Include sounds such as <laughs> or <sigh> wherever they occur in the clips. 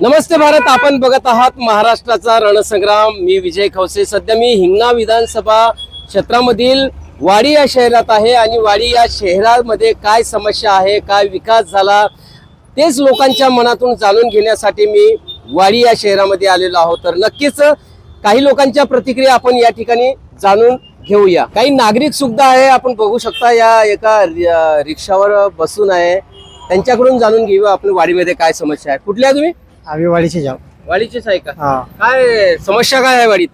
नमस्ते भारत आपण बघत आहात महाराष्ट्राचा रणसंग्राम. मी विजय खवसे. सध्या मी हिंगणा विधानसभा क्षेत्रामधील वाडी या शहरात आहे आणि वाडी या शहरामध्ये काय समस्या आहे काय विकास झाला तेच लोकांच्या मनातून जाणून घेण्यासाठी मी वाडी या शहरामध्ये आलेलो आहोत. तर नक्कीच काही लोकांच्या प्रतिक्रिया आपण या ठिकाणी जाणून घेऊया. काही नागरिक सुद्धा आहे आपण बघू शकता या एका रिक्षावर बसून आहे. त्यांच्याकडून जाणून घेऊया आपण वाडीमध्ये काय समस्या आहे. कुठल्या तुम्ही? आम्ही वाडीचे जाऊ. वाडीचीच आहे का? हा. काय समस्या काय आहे वाडीत?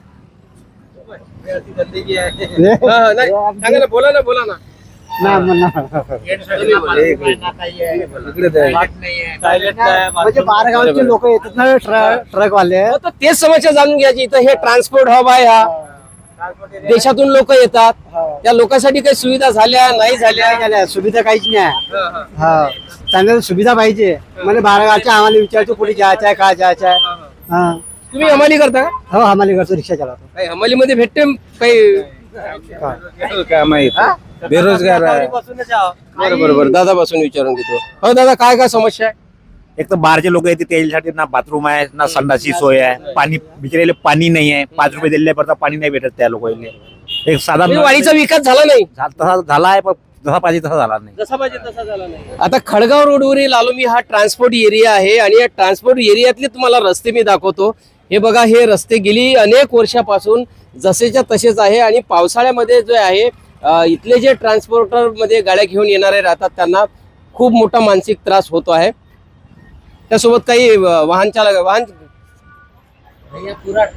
हा, हा, नाही, सांगा ना बोला ना. बोला. ना नाही म्हणणार. म्हणजे बारा गावचे लोक येतात ना ट्रक ट्रक वाले हो, तर तेच समस्या जाणून घ्यायची इथं हे ट्रान्सपोर्ट हब आहे हा. देशातून लोक येतात. त्या लोकांसाठी काही सुविधा झाल्या नाही झाल्या? सुविधा काहीच नाही. हा, हा. हा. त्यांना सुविधा पाहिजे. म्हणजे बारा गावचे आम्हाला विचारतो कुठे जायचं आहे काय जायचं आहे? हा तुम्ही हमाली करता का? हो आम्हाला घरचं रिक्षा चालवतो. काही हमालीमध्ये भेटते काही? काय? काय माहीत. बेरोजगार आहे. बरं बरं बरं. दादा बसून विचारून घेतो. हो दादा काय काय समस्या आहे? एक तर बाहेरचे लोक येते त्याच्यासाठी ना बाथरूम आहे ना संडासची सोय आहे. पाणी बिचारेले पाणी नाही आहे. पाच रुपये दिले पडता पाणी नाही भेटत त्या लोकांना. एक साधा म्हणजे वाडीचा विकास झाला नाही. झा- तसा झाला आहे पण जसा पाहिजे तसा झाला नाही. जसा पाहिजे तसा झाला नाही. आता खडगाव रोडवरील आलो मी हा ट्रान्सपोर्ट एरिया आहे आणि या ट्रान्सपोर्ट एरियातले तुम्हाला रस्ते मी दाखवतो. हे बघा हे रस्ते गेली अनेक वर्षापासून जसेच्या तसेच आहे आणि पावसाळ्यामध्ये जे आहे अ, इथले जे ट्रान्सपोर्टरमध्ये गाड्या घेऊन येणारे राहतात त्यांना खूप मोठा मानसिक त्रास होतो आहे. त्यासोबत काही वाहन चालक वाहन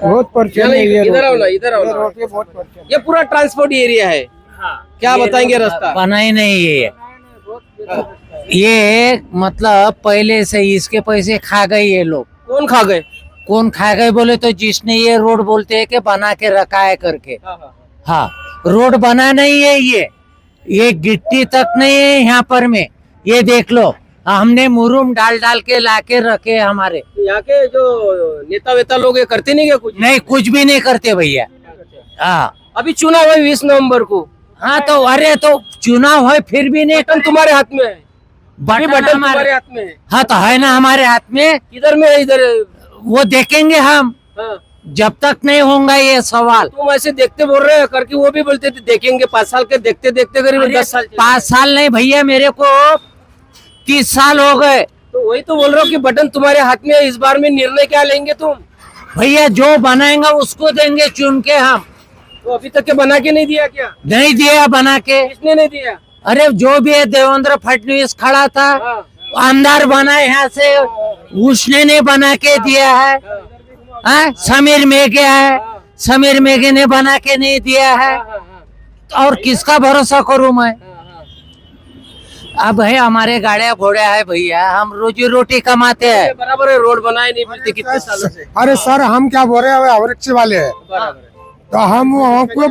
बहुत ये इधर आओ ना, इधर आओ ना। रोड पे बहुत परेशान ये पूरा ट्रांसपोर्ट एरिया है। क्या बताएँगे रास्ता? बना ही नहीं ये। ये मतलब पहले से इसके पैसे खा गए ये लोग। कौन खा गए? कौन खा गए बोले तो जिसने ये रोड बोलते हैं कि बना के रखा है करके। हाँ रोड बना नहीं है ये। ये गिट्टी तक नहीं है यहाँ पर में। ये देख लो। हमने मुरुम डाल डाल के ला के रखे हमारे। यहाँ के जो नेता वेता लोग ये करते नहीं क्या कुछ? नहीं कुछ भी नहीं करते भैया। हाँ। अभी चुनाव है बीस नवंबर को। हाँ तो अरे तो चुनाव है फिर भी नहीं बटन तुम्हारे हाथ में है। बटन बटन हमारे हाथ में है। हाँ तो है ना हमारे हाथ में। इधर में इधर? वो देखेंगे हम। हाँ। जब तक नहीं होगा ये सवाल। तुम ऐसे देखते बोल रहे हो करके वो भी बोलते थे देखेंगे पाँच साल के देखते देखते करीब दस साल पाँच साल नहीं भैया मेरे को तीस साल हो गए। तो वही तो बोल रहा हूँ कि बटन तुम्हारे हाथ में है इस बार में निर्णय क्या लेंगे तुम? भैया जो बनाएगा उसको देंगे चुन के हम। तो अभी तक के बना के नहीं दिया क्या? नहीं दिया बना के। किसने नहीं दिया? अरे जो भी है देवेंद्र फडणवीस खड़ा था। हाँ, अंदर बना यहाँ से। उसने नहीं बना के दिया है। हाँ? समीर मेघे है। समीर मेघे ने बना के नहीं दिया है। हाँ, हाँ, और किसका भरोसा करूँ मैं? हाँ, हाँ। अब है हमारे गाड़िया घोड़े है भैया हम रोजी रोटी कमाते हैं। बराबर है रोड बनाए नहीं मिलते कितने सालों से। अरे सर हम क्या बोल रहे हैं अवरक्ष वाले है। तो हम हमको।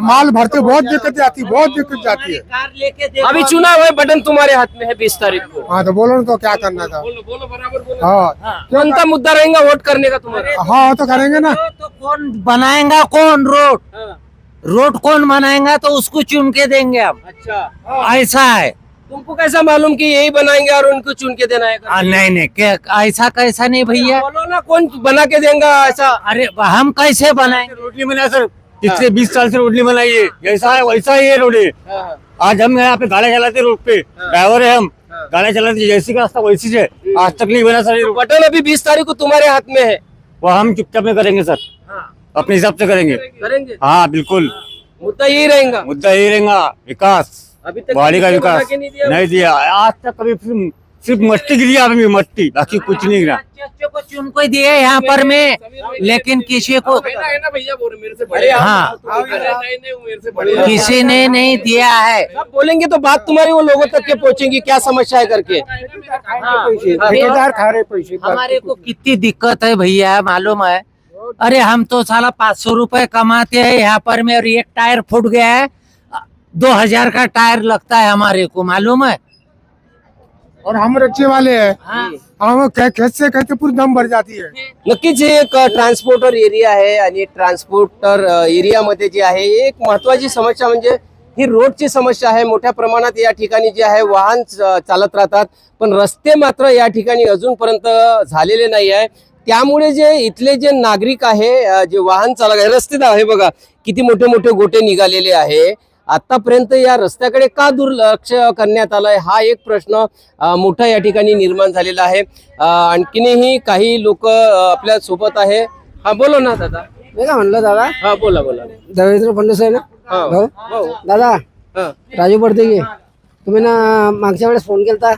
माल भरते बहुत दिक्कत जाती है बहुत दिक्कत जाती है। लेके अभी चुनाव है बटन तुम्हारे हाथ में है बीस तारीख को। हाँ तो बोलो ना तो क्या करना था। बोलो बोलो बराबर बोलो। हाँ। कौन सा मुद्दा रहेगा वोट करने का तुम्हारा। हाँ तो करेंगे ना। तो कौन बनाएगा कौन रोड? हाँ, रोड कौन बनाएगा तो उसको चुन के देंगे हम। अच्छा। ऐसा है। तुमको कैसा मालूम कि यही बनाएँगे और उनको चुन के देना है? आ, नहीं नहीं क्या ऐसा कैसा नहीं भैया। बोलो ना कौन बना के देगा ऐसा? अरे हम कैसे बनाएँगे? रोडली बना सर पिछले बीस साल से रोडली बनाई है जैसा है वैसा ही है रोड हाँ, आज हम यहाँ पे गाड़ी चलाते रोड पे। ड्राइवर है हम। गाड़ी चलाते जैसी का रास्ता वैसी है आज तक नहीं बना सर ये तो। बटन अभी बीस तारीख को तुम्हारे हाथ में है। वो हम चुपचाप में करेंगे सर। हाँ, अपने हिसाब से करेंगे करेंगे हाँ बिल्कुल मुद्दा यही रहेगा मुद्दा यही रहेगा विकास अभी तक बॉडी का विकास नहीं दिया आज तक कभी सिर्फ- सिर्फ़ मट्टी गिरी है अभी मट्टी बाकी कुछ नहीं गिरा बच्चों को चुन को दिए यहाँ पर में लेकिन किसी को भैया बोल मेरे से बड़े हाँ। अरे नहीं नहीं वो मेरे से बड़े हैं। किसी ने नहीं दिया है सब बोलेंगे तो बात तुम्हारी वो लोगों तक के पहुंचेगी क्या समस्या है करके ठेकेदार खा रहे पैसे हमारे को कितनी दिक्कत है भैया मालूम है अरे हम तो साला पाँच सौ रुपए कमाते हैं यहाँ पर में और एक टायर फूट गया है। दो हजार का टायर लगता है हमारे को मालूम है? और हम रक्षे वाले हैं। हाँ। हम खे- खेत से कहते पूरी दम भर जाती है? नक्कीच हे एक ट्रान्सपोर्टर एरिया आहे आणि ट्रान्सपोर्टर एरियामध्ये जे आहे एक महत्वाची समस्या म्हणजे ही रोडची समस्या आहे. मोठ्या प्रमाणात या ठिकाणी जे आहे वाहन च- चालत राहतात. पण रस्ते मात्र या ठिकाणी अजूनपर्यंत झालेले नाही आहे त्यामुळे जे इथले जे नागरिक आहे जे वाहन चालक आहे रस्ते आहे बघा किती मोठे मोठे गोटे निघालेले आहे. आतापर्यंत या रस्त्याकडे का दुर्लक्ष करण्यात आलंय हा एक प्रश्न मोठा या ठिकाणी निर्माण झालेला आहे. आणखीनही काही लोक आपल्यासोबत आहे. हा बोलो ना दादा. मी काय म्हणलं दादा? हा बोला बोला. देवेंद्र फडणवीस आहे ना? हा. भाऊ. दादा? हा. राजू पडते तुम्ही ना मागच्या वेळेस फोन केलता?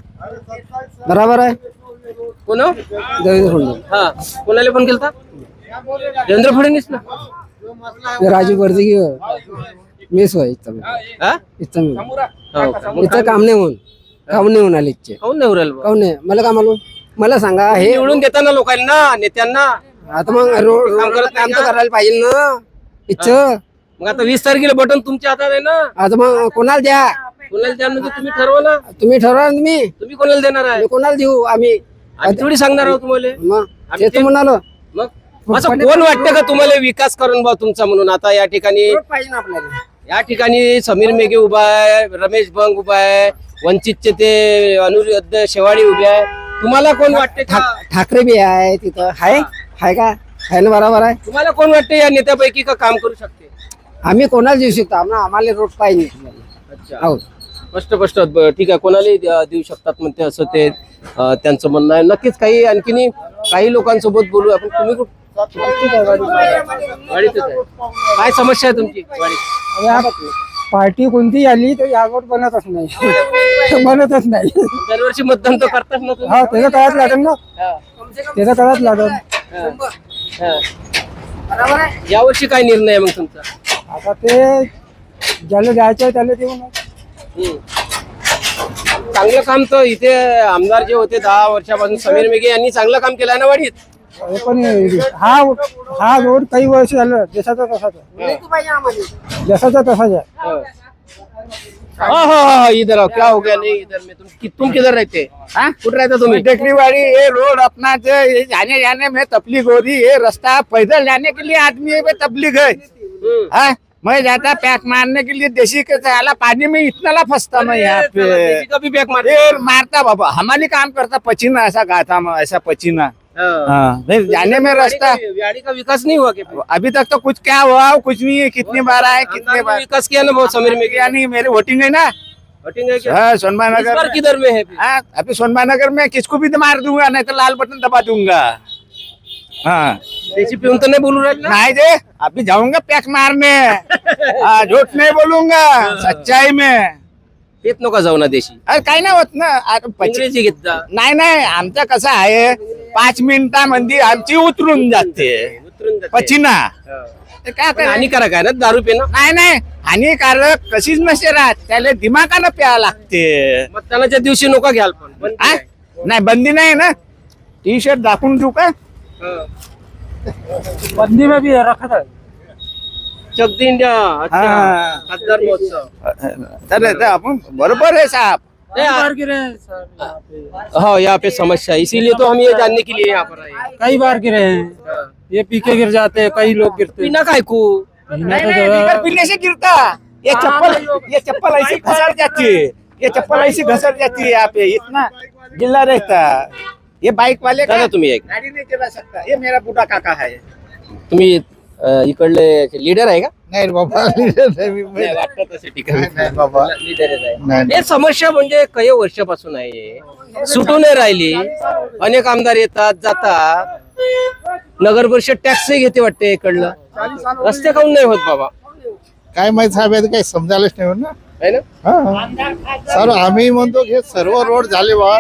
बराबर आहे? कोण हो? देवेंद्र फडणवीस. हा. कोणाला फोन केलता देवेंद्र फडणवीस ना? राजू की मीच होय इथं. हा? इथं मी. हो का? मग इथं काम नाही होऊन. काम नाही होऊन आले इच्छे काहून नाही उरायला बा? नाही? मला काय मालूम मला सांगा हे निवडून देताना लोकांना नेत्यांना. आता मग रोड काम करत काम तर? करायला पाहिजे ना इच्छा मग आता वीस तारखेला बटन तुमच्या हातात आहे ना? आता मग कोणाला द्या? कोणाला द्या म्हणजे तुम्ही ठरवा ना. तुम्ही ठरवा ना तुम्ही. तुम्ही कोणाला देणार आहे? कोणाला देऊ? आम्ही आम्ही थोडी सांगणार आहोत तुम्हाला. मग आम्ही ते तर म्हणालो. मग असं कोण वाटतं का तुम्हाला विकास करून बा तुमचा म्हणून? आता या ठिकाणी रोड पाहिजे ना आपल्याला. या ठिकाणी समीर मेघे उभा आहे रमेश भंग उभा आहे वंचितचे ते अनुरुद्ध शेवाळी उभे आहे. तुम्हाला कोण वाटते का? ठाक- ठाकरे बी आहे तिथं. हाय? हाय का? हाय ना बरोबर आहे. तुम्हाला कोण वाटते या नेत्यापैकी का काम करू शकते? आम्ही कोणाला देऊ शकतो? आम्हाला आम्हाला रोड पाहिजे. अच्छा. हो स्पष्ट स्पष्ट ठीक आहे. कोणालाही देऊ शकतात म्हणते असं ते त्यांचं म्हणणं आहे. नक्कीच काही आणखीन काही लोकांसोबत बोलू आपण. तुम्ही कुठ- वाडीतच आहे. काय समस्या आहे तुमची? पार्टी कोणती आली तर यावर बनतच नाही. बनतच नाही. दरवर्षी मतदान तर करतात ना तुम्ही? हा त्याचं करायच लागेल ना. त्याचं करायच लागेल. हा. यावर्षी काय निर्णय आहे मग तुमचा? आता ते ज्याला द्यायचं आहे त्याला देऊ ना. चांगलं काम तर इथे आमदार जे होते दहा वर्षापासून समीर मेघे यांनी चांगलं काम केलं ना वाडीत हे पण हा हा रोड काही वर्ष झालं जसाचा तसाच. आहे जसाचा तसाच. आहे हाँ हाँ हाँ इधर आओ क्या हो गया नहीं इधर में तुम कि, तुम किधर रहते? कुछ रहते तुम्हें? टेकरीवाड़ी ये रोड अपना जो ये जाने जाने में तकलीफ हो रही है रास्ता पैदल जाने के लिए आदमी है। हम्म. हाँ? मैं जाता पैक मारने के लिए देसी के साला पानी में इतना ला फंसता मैं यहाँ पे। किसी का भी बैक मार फिर मारता बाबा। हमारे काम करता पचीना ऐसा गाथा में ऐसा पचीना हाँ। हाँ फिर जाने में रास्ता व्याड़ी का विकास नहीं हुआ क्या अभी तक तो कुछ क्या हुआ कुछ नहीं है कितनी बार आए कितने बार विकास किया ना बहुत समीर में। या नहीं मेरे वोटिंग है ना। क्या? सोनभा नगर में। किधर में है? हाँ अभी सोनभा नगर में किसको भी मार दूंगा नहीं तो लाल बटन दबा दूंगा। हाँ। देशी पिऊन तो नहीं बोलू रहे नहीं जे अभी जाऊंगा पैक मारने। झूठ नहीं बोलूंगा सच्चाई में। येत नका जाऊ ना देशी अरे काही नाही होत ना आता पच- इंग्रजी घेत जा नाही नाही आमचं कसं आहे पाच मिनिटामध्ये आमची उतरून जाते। उतरून जाते. पचिना। काय पण? हानिकारक आहे ना दारू पिणं? नाही नाही हानिकारक कशीच नसते राहत त्याला दिमागानं प्यावं लागते. मतदानाच्या दिवशी नका घ्याल पण पण हा? नाही बंदी नाही ना. टी शर्ट दाखवून देऊ का. बंदी में भी रखा था। चक दे इंडिया अच्छा हा. खासदार महोत्सव। तर तर आपण बरोबर आहे साहेब। नहीं, आ- हाँ यहाँ पे। समस्या है इसीलिए तो हम ये जानने के लिए यहाँ पर आए हैं। कई बार गिरे हैं। ये पीके गिर जाते हैं कई लोग गिरते हैं। बिना काय को नहीं नहीं बिगर पीने से गिरता ये चप्पल ये चप्पल ऐसी घसर जाती है। ये चप्पल ऐसी घसर जाती है यहाँ पे इतना गिल्ला रहता ये बाइक वाले का दादा तुम्ही एक. गाड़ी नहीं चला सकता। ये मेरा बूढ़ा काका है। तुम्ही अं, इकडले लीडर आहे का? नहीं बाबा नाही, वाटतं तसे ठीक आहे. बाबा. लीडरच आहे. हे समस्या म्हणजे काही वर्षापासून आहे? सुटू नाही राहिली. अनेक आमदार येतात जातात. नगर परिषद टॅक्सही घेते वाटते इकडलं. रस्ते काऊन नाही होत बाबा? काय माहीत साहेब आहे ते काही समजायलाच नाही ना. है ना? हा. सर आम्ही म्हणतो की हे सर्व रोड झाले बा.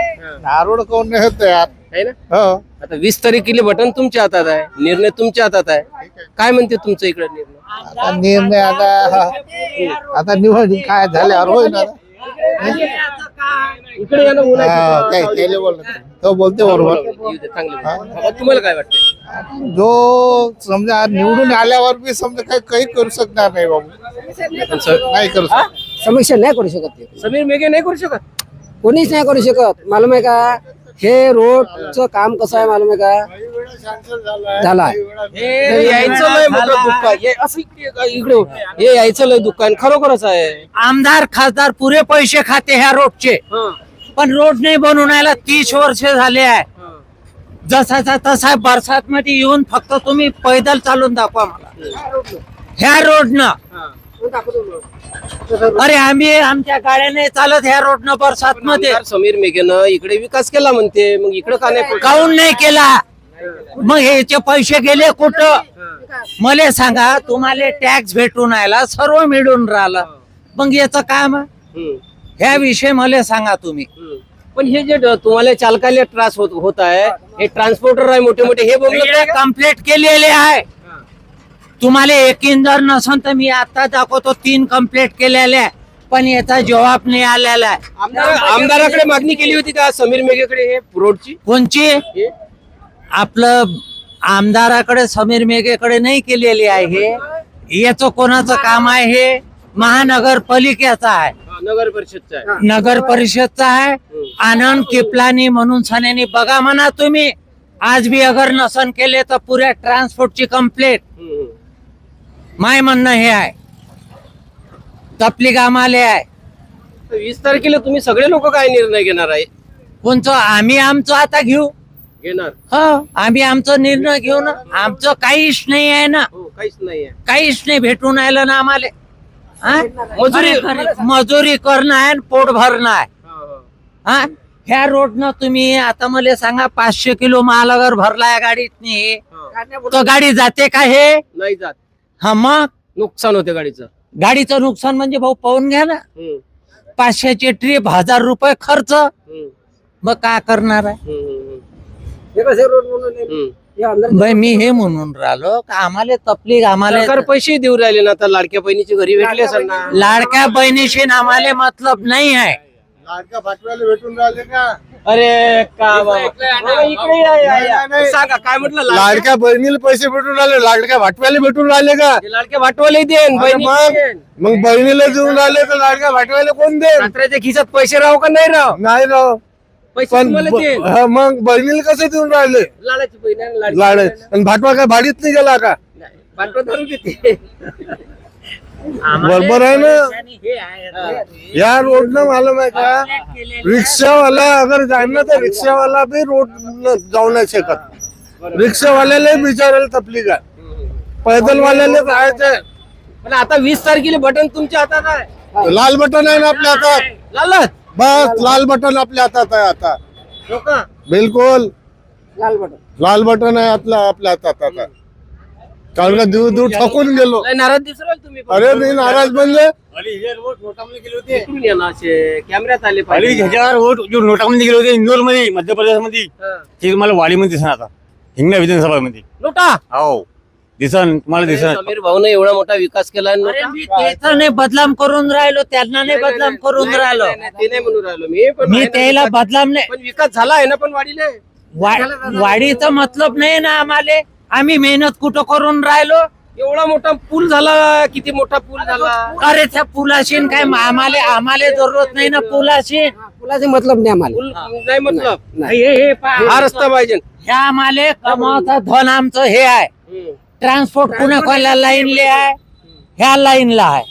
हा रोड कोण नाही होत यार. है ना? हो. आता वीस तारखेला बटन तुमच्या हातात आहे निर्णय तुमच्या हातात आहे. काय म्हणते तुमचं इकडे निर्णय? आता निर्णय आता. आता निवड काय झाल्यावर होईल आता. इकडे या ना बोला हा, काय त्याला बोल तो बोलते बरोबर. तुम्हाला काय वाटतं जो समजा निवडून आल्यावर बी समजा काही काही करू शकणार नाही बाबू. नाही करू? शकणार समीक्षा नाही करू शकत ते. समीर मेघे नाही करू शकत? कोणीच नाही करू शकत. मालूम आहे का हे रोडचं काम कसं आहे मालूम आहे का? झाला हे यायचं लय मोठं दुःख आहे. हे असं इकडे इकडे हो. हे यायचं लय दुःख आहे. खरोखरच आहे. आमदार खासदार पुरे पैसे खाते ह्या रोडचे. पण रोड नाही बनवून यायला तीस वर्ष झाले आहे. जसाचा तसा बरसात मध्ये येऊन फक्त तुम्ही पैदल चालून दाखवा मला. ह्या रोडनं अरे आम्ही आमच्या गाड्याने चालत ह्या रोडनं बरसात मध्ये आमदार समीर मेघेनं इकडे विकास केला म्हणते मग इकडे का नाही? काऊन नाही केला? मग ह्याचे पैसे गेले कुठं? मला सांगा तुम्हाला टॅक्स भेटून राहिला सर्व मिळून राहिलं. मग याचं काम? ह्या विषय मला सांगा तुम्ही. पण हे जे तुम्हाला चालकाला त्रास होत होत आहे हे ट्रान्सपोर्टर आहे मोठे मोठे हे कंप्लीट केलेले आहे. तुम्हाला एकीन जर नसन तर मी आता दाखवतो तीन कंप्लीट केलेले आहे. पण याचा जवाब नाही आलेला आहे. आमदार आमदाराकडे मागणी केली होती का? समीर मेघेकडे हे रोडची? कोणची? हे? आपलं आमदाराकडे समीर मेघेकडे नाही केलेली आहे हे. याचं कोणाचं काम आहे हे? महानगरपालिकेचं आहे. हा, नगर परिषदचा आहे. नगर परिषदचा आहे. आनंद किपलानी म्हणून सनेनी बघा म्हणा तुम्ही. आज बी अगर नसन केले तर पुऱ्या ट्रान्सपोर्टची कंप्लेंट हम्म, हम्म. माय म्हणणं हे आहे. तपली कामाले आहे. तर वीस तारखेला तुम्ही सगळे लोक काय निर्णय घेणार आहे? कोणचं? आम्ही आमचं आता घेऊ. घेणार. हो आम्ही आमचा निर्णय घेऊ ना. आमचं काहीच नाही आहे ना. हो काहीच नाही आहे. काहीच नाही भेटून राहिलं ना आम्हाला. हा? मजुरी- मजुरी करणं आहे आणि पोट भरणं आहे. हा, हा. हा? ह्या रोडनं तुम्ही आता मला सांगा पाचशे किलो माल अगर भरलाय गाडीतनी. हा. तर गाडी जाते का हे? नाही जात. हा मग? नुकसान होते गाडीचं. गाडीचं नुकसान म्हणजे भाऊ पाहून घ्या ना. हम्म, पाचशेची ट्रिप हजार रुपये खर्च. हम्म, मग काय करणार आहे? हम्म, हम्म, हे हम्म. हे बाई मी हे म्हणून राहिलो का आम्हाला तपलीक आम्हाला सरकार पैसे देऊ राहिले ना आता लाडक्या बहिणीची घरी भेटले असेल ना. लाडक्या बहिणीशी न आम्हाला मतलब नाही आहे. लाडका भाटवाले भेटून राहिले का? अरे का बाबा. बाबा, इकडे या, या, या. सांगा काय म्हटलं लाडक्या? लाडक्या बहिणीला पैसे भेटून राहिले. लाडक्या भाटवाले भेटून राहिले का? लाडक्या भाटवाले देन अरे मग. मग बहिणीला देऊन राहिले तर लाडक्या भाटवाले कोण दे सासऱ्याच्या खिशात पैसे राहू का नाही राव नाही राव पैसे पण तुम्हाला देन. ब- हा, मग बहिणीला कसे देऊन राहिले? लाडाची बहीण आहे, लाड. बहीण. आहे. आणि भाटवा काय भाडीत नाही गेला का? नाही, भाटवा धरून घेते <laughs> बरोबर आहे. ना या रोड न मालूम आहे का? रिक्षावाला अगर जाणार तर रिक्षावाला बी रोड जाऊ नाही शकत. रिक्षावाल्याला बिचारायला तपली का पैदल वाल्याला जायचंय. पण आता वीस तारखेला बटन तुमच्या हातात आहे. लाल बटन आहे ना आपल्या हातात? लालच. बस लाल बटन आपल्या हातात आहे आता. हो का? बिलकुल. लाल बटन. लाल बटन आहे आपल्या आपल्या हातात आता. कारण का दूर दूर थकून गेलो. नाराज दिसू राहिले तुम्ही पण. अरे मी नाराज म्हणजे इकडून या ना असे कॅमेऱ्यात आले आणि पाहिजे. ह्याच्यावर वोट जो नोटामध्ये गेले होते इंदोरमध्ये मध्य प्रदेशमध्ये हा. ते तुम्हाला वाडीमध्ये दिसणार आता. हिंगणा विधानसभामध्ये. नोटा? हो. दिसन तुम्हाला दिसणार समीर भाऊने एवढा मोठा विकास केला नोटा? मी नाही बदलाम करून राहिलो त्यांना नाही बदलाम करून नाही, राहिलो. नाही, ते नाही म्हणून राहिलो मी पण मी आहे ना त्याला विकास- बदलाम नाही. पण विकास झाला आहे ना पण वाढीले वा- वाढीचा मतलब नाही ना आम्हाला. आम्ही मेहनत कुठं करून राहिलो? एवढा मोठा पूल झाला किती मोठा पूल झाला? अरे त्या पुलाशी काय आम्हाला आम्हाला जरूरत नाही ना पुलाशी फुलाचे मतलब नाही आम्हाला. पूल नाही मतलब. हे हे पहा. हा रस्ता पाहिजे. ह्या आम्हाला कमावता धन आमचं हे आहे. ट्रान्सपोर्ट कुणा कोणल्या लाईनले आहे? ह्या लाईनला आहे.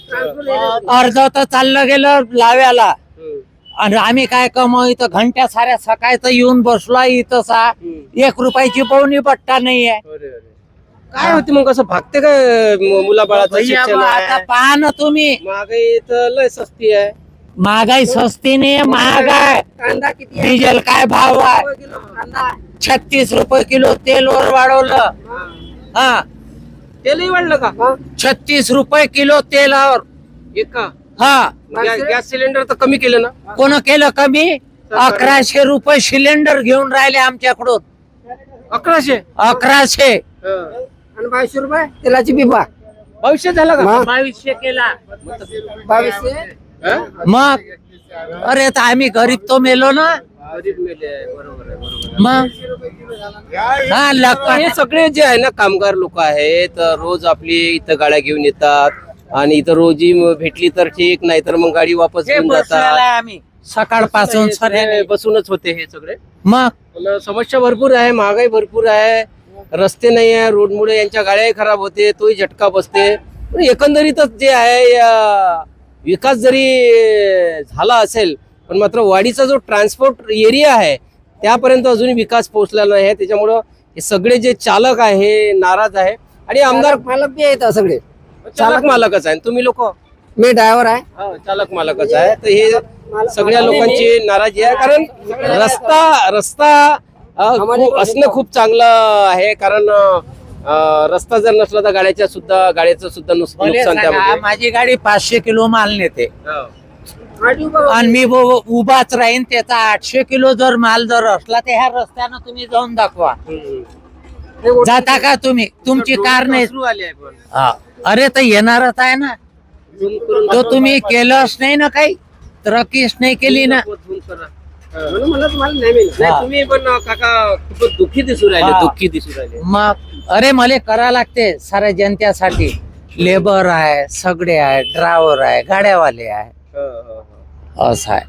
अर्ध तर चाललं गेलं लाव्याला. आणि आम्ही काय कमाव इथं घंट्या साऱ्या सकाळचं येऊन बसलो इथं सा. एक रुपयाची पाहुणी पट्टा नाही आहे अरे, अरे. काय होते मग कसं भागते काय म- मुलाबाळाचं भैया शिक्षण बा, आता आहे पहा ना तुम्ही. महागाई तर लय सस्ती आहे. महागाई सस्ती नाही महाग आहे कांदा किती डिझेल काय भाव आहे? किलो कांदा. छत्तीस रुपये किलो तेल वर वाढवलं. हा. तेलही वाढलं का? छत्तीस रुपये किलो तेलावर. एक. का हा. गॅ- गॅस सिलेंडर तर कमी केलं ना? कोण केलं कमी? अकराशे रुपये सिलेंडर घेऊन राहिले आमच्याकडून. अकराशे? अकराशे. हं. आणि बावीसशे रुपये? तेलाची पिपा भविष्य झालं का? मग? बावीसशे केला. बावीसशे? हं? मग? अरे तर आम्ही गरीब तो मेलो ना. गरीब मेले आहे, बरोबर आहे, बरोबर आहे. मग? हा लका हे सगळे जे आहे ना कामगार लोक आहेत रोज आपली इथं गाड्या घेऊन येतात. आणि इथं रोजी भेटली तर ठीक नाही तर मग गाडी वापस हे घेऊन जातात. आम्ही. सकाळपासून हे बसूनच होते हे सगळे. मग? पण समस्या भरपूर आहे महागाई भरपूर आहे. रस्ते नाही आहे रोडमुळे यांच्या गाड्याही खराब होते तोही झटका बसते. पण एकंदरीतच जे आहे या विकास जरी झाला असेल पण मात्र वाडीचा जो ट्रान्सपोर्ट एरिया आहे त्यापर्यंत अजूनही विकास पोहोचलेला नाही आहे. त्याच्यामुळं हे सगळे जे चालक आहे नाराज आहे. आणि आमदार मालक बी आहेत सगळे. चालक मालकच आहे. तुम्ही लोक? मी ड्रायव्हर आहे. चालक मालकच आहे. तर हे सगळ्या लोकांची नाराजी आहे. कारण रस्ता रस्ता अ, खूप- असणं खूप चांगलं आहे. कारण अ, रस्ता जर नसला तर गाड्याच्या सुद्धा गाड्याचं सुद्धा नुस- मला नुकसान सांगा, त्यामध्ये. माझी गाडी पाचशे किलो माल नेते. हो. आणि मी ब- उभाच राहीन त्याचा आठशे किलो जर माल जर असला तर ह्या रस्त्यानं तुम्ही जाऊन दाखवा. हम्म. जाता का तुम्ही? तुमची कार नाही. हा. अरे तर येणारच आहे ना. तो तुम्ही केलंच नाही ना काही? तरकीच नाही केली ना? झूम करा. नाही, तुम्ही पण काका खूपच दुःखी दिसू राहिले हा. दुःखी दिसू राहिले. मग अरे मला करा लागते. साऱ्या जनतेसाठी. लेबर आहे सगळे आहे ड्रायव्हर आहे गाड्यावाले आहे. हो, हो, हो. असं आहे.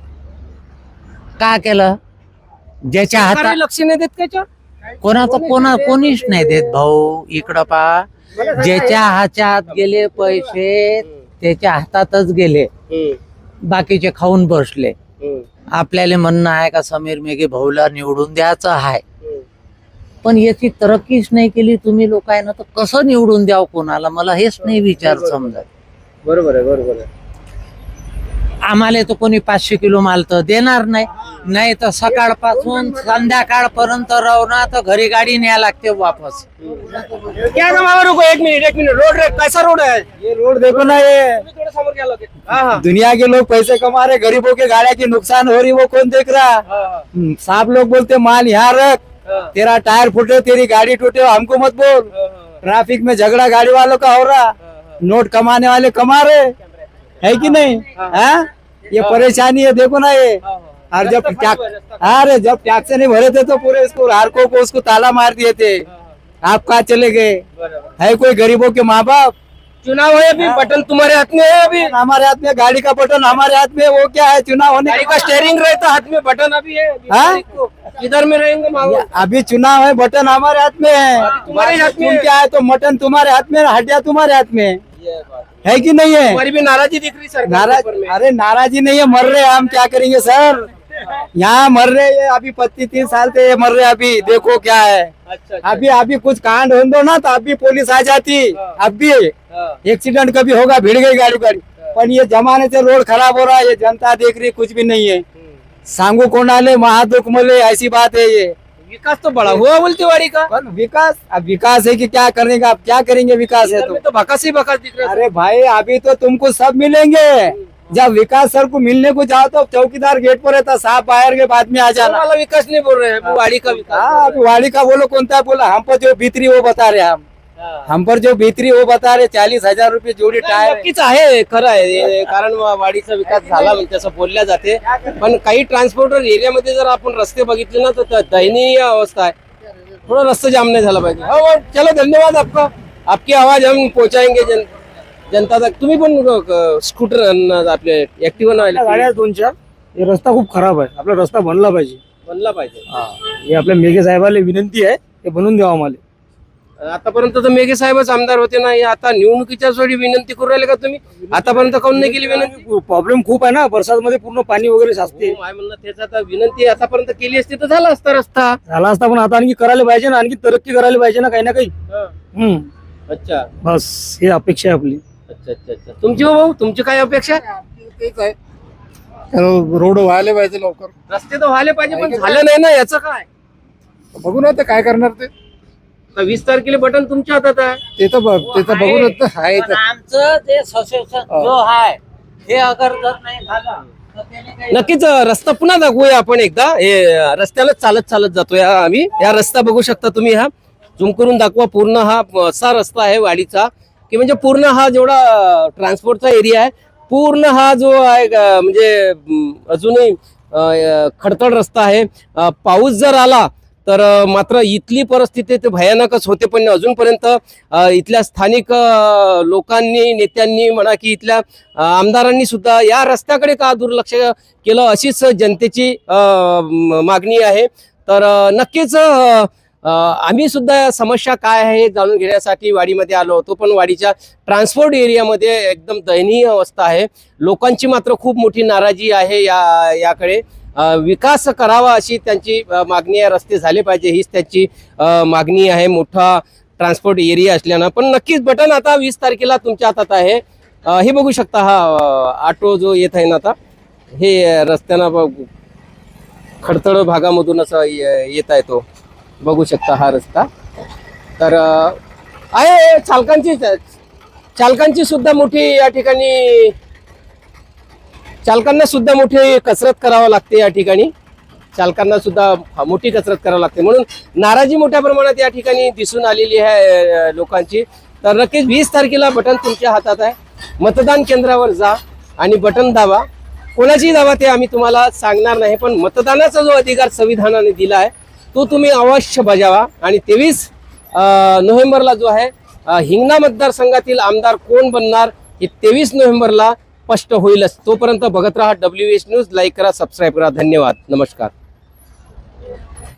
का केलं? ज्याच्या हातात लक्ष नाही देत त्याच्यावर कोणाचं कोणा कोणीच नाही देत भाऊ. इकडं पा ज्याच्या हातात गेले पैसे त्याच्या हातातच गेले. बाकीचे खाऊन बसले. आपल्याला म्हणणं आहे का समीर मेघे भाऊला निवडून द्यायचं आहे. हम्म. पण याची तरक्कीच नाही केली तुम्ही लोक आहे ना तर कसं निवडून द्यावं कोणाला? मला हेच नाही विचार समजत. बरोबर आहे बरोबर आहे. आम्हाला तर कोणी पाचशे किलो माल तर देणार नाही. नाही तर सकाळपासून संध्याकाळपर्यंत राहणार तर घरी गाडी न्याय लागते वापस. क्या नाम है रुको एक मिनट एक मिनट. रोड रे कैसा रोड है ये रोड देखो ना ये. तुम्ही थोडं समोर गेला होते हाँ हाँ. दुनिया के लोग पैसे कमा रहे गरीबों के गाड़िया की नुकसान हो रही वो कौन देख रहा? हाँ, हाँ, हम्म, साहब लोग बोलते माल यहाँ रख। तेरा टायर फूटे तेरी गाड़ी टूटे हमको मत बोल। हाँ, हाँ, ट्रैफिक में झगड़ा गाड़ी वालों का हो रहा। नोट कमाने वाले कमा रहे। है कि नहीं? हाँ। ये परेशानी है देखो ना ये। हाँ, हाँ। और जब टैक्स है, अरे जब टैक्स नहीं भरे थे तो पूरे इसको हारकों को उसको ताला मार दिए थे। आप कहा चले गए? है कोई गरीबों के माँ बाप चुनाव है अभी बटन तुम्हारे हाथ में है अभी। हमारे हाथ में गाड़ी का बटन हमारे हाथ में वो क्या है? चुनाव होने गाड़ी का स्टेयरिंग रहता हाथ में बटन अभी है। अभी हाँ? किधर में रहेंगे अभी चुनाव है बटन हमारे हाथ में है। तुम्हारे हाथ में क्या है। तो मटन तुम्हारे हाथ में हड्डिया तुम्हारे हाथ में है ये कि नहीं है? तुम्हारी भी नाराजी दिख रही के नाराज। अरे नाराजी नहीं है मर रहे हैं हम क्या करेंगे सर? यहाँ मर रहे हैं अभी पच्चीस तीस साल से ये मर रहे हैं अभी देखो क्या है। अच्छा अच्छा अभी अभी कुछ कांड हो दो ना तो अभी पुलिस आ जाती। अब भी एक्सीडेंट कभी होगा भिड़ गई गाड़ी गाड़ी पण ये जमाने से रोड खराब हो रहा है ये जनता देख रही कुछ भी नहीं है। सांगू कोणाले महादुख मले ऐसी बात है ये। विकास तो बड़ा हुआ बोलती वाड़ी का। पर विकास अब विकास है कि क्या करने का आप क्या करेंगे विकास है तो? तो बकास ही बकास दिख रहा है। अरे भाई अभी तो तुमको सब मिलेंगे। जब विकास सर को मिलने को जाओ तो चौकीदार गेट पर रहता साहब बाहर के बाद में आ जाना। वाला विकास नहीं बोल रहे हैं वाड़ी का विकास हाँ। वाड़ी का बोलो कौन था बोला? हम पर जो भीतरी वो बता रहे हम। हाँ। हम पर जो भीतरी वो बता रहे चालीस हजार रुपये जोड़ी टायर है। नक्कीच आहे खरं आहे. हे कारण वाडीचा विकास झाला म्हणजे असं बोलल्या जाते. पण काही ट्रान्सपोर्टर एरियामध्ये जर आपण रस्ते बघितले ना तर त- दयनीय अवस्था आहे. थोडा रस्ता जाम नाही झाला पाहिजे. हो हो, चलो धन्यवाद आपका. आपकी आवाज हम पोहोचाएंगे जन जनता तक. तुम्ही पण स्कूटर आपले ऍक्टिव्ह गाड्या दोन चार. हे रस्ता खूप खराब आहे. आपला रस्ता बनला पाहिजे. बनला पाहिजे. हे आपल्या मेघे साहेबाला विनंती आहे ते बनवून द्यावा आम्हाला. आतापर्यंत तर मेघे साहेबच आमदार होते ना हे आता निवडणुकीच्या सोडी विनंती करू राहिले का तुम्ही? आतापर्यंत काऊन नाही केली विनंती? प्रॉब्लेम खूप आहे ना बरसात मध्ये पूर्ण पाणी वगैरे साचते. हो, आहे म्हणणं त्याचा आता विनंती आतापर्यंत केली असती तर झाला असता रस्ता. झाला असता पण आता आणखी करायला पाहिजे ना आणखी तरक्की करायला पाहिजे ना काही ना काही. हम्म. अच्छा. बस हे अपेक्षा आहे आपली. अच्छा अच्छा अच्छा. तुमची हो भाऊ तुमची काय अपेक्षा? रोड व्हायला पाहिजे लवकर. रस्ते तर व्हायला पाहिजे पण झालं नाही ना याचं काय? बघू ना ते काय करणार ते. वीस तारखेला बटन तुमच्या हातात आहे. ते तर ब- ते तर बघू ना आहे. पण आमचं जे ससेशन जो आहे हे अगर जर नाही झालं तर त्याने काही नक्कीच अं, रस्ता पुन्हा दाखवूया आपण एकदा. हे अं, रस्त्यालाच चालत चालत जातोय हा आम्ही. या रस्ता बघू शकता तुम्ही हा. झूम करून दाखवा पूर्ण हा अं, असा रस्ता आहे वाडीचा. की म्हणजे पूर्ण हा जेवढा ट्रान्सपोर्टचा एरिया आहे पूर्ण हा जो आहे अं, म्हणजे अं, अजूनही अं, खडतड रस्ता आहे. अं, पाऊस जर आला तर मात्र इथली परिस्थिती ते भयानकच होते. पण अजूनपर्यंत इथल्या स्थानिक लोकांनी नेत्यांनी म्हणा की इथल्या आमदारांनी सुद्धा या रस्त्याकडे का दुर्लक्ष केलं अशीच जनतेची मागणी आहे. तर नक्कीच आम्ही सुद्धा समस्या काय आहे हे जाणून घेण्यासाठी वाडीमध्ये आलो होतो. पण वाडीच्या ट्रान्सपोर्ट एरियामध्ये एकदम दयनीय अवस्था आहे. लोकांची मात्र खूप मोठी नाराजी आहे या याकडे. विकास करावा अशी त्यांची मागणी आहे. रस्ते झाले पाहिजे हीच त्यांची मागणी आहे. मोठा ट्रान्सपोर्ट एरिया असल्यानं. पण नक्कीच बटन आता वीस तारखेला तुमच्या हातात आहे. हे बघू शकता हा ऑटो जो येत आहे ना आता हे रस्त्यानं खडतळ खडतड भागामधून असं ये- येत आहे तो. बघू शकता हा रस्ता. तर आहे चालकांची चालकांची सुद्धा मोठी या ठिकाणी चालकांना सुद्धा मोठी कसरत करावं लागते या ठिकाणी. चालकांना सुद्धा मोठी कसरत करावी लागते. म्हणून नाराजी मोठ्या प्रमाणात या ठिकाणी दिसून आलेली आहे लोकांची. तर नक्कीच वीस तारखेला बटन तुमच्या हातात आहे. मतदान केंद्रावर जा आणि बटन दाबा. कोणाची दाबा ते आम्ही तुम्हाला सांगणार नाही पण मतदानाचा जो अधिकार संविधानाने दिला आहे तो तुम्ही अवश्य बजावा. आणि तेवीस नोव्हेंबरला जो आहे हिंगणा मतदारसंघातील आमदार कोण बनणार हे तेवीस नोव्हेंबरला स्पष्ट होईलच. तोपर्यंत बघत राहा डब्ल्यू एच न्यूज लाईक करा सबस्क्राईब करा. धन्यवाद. नमस्कार.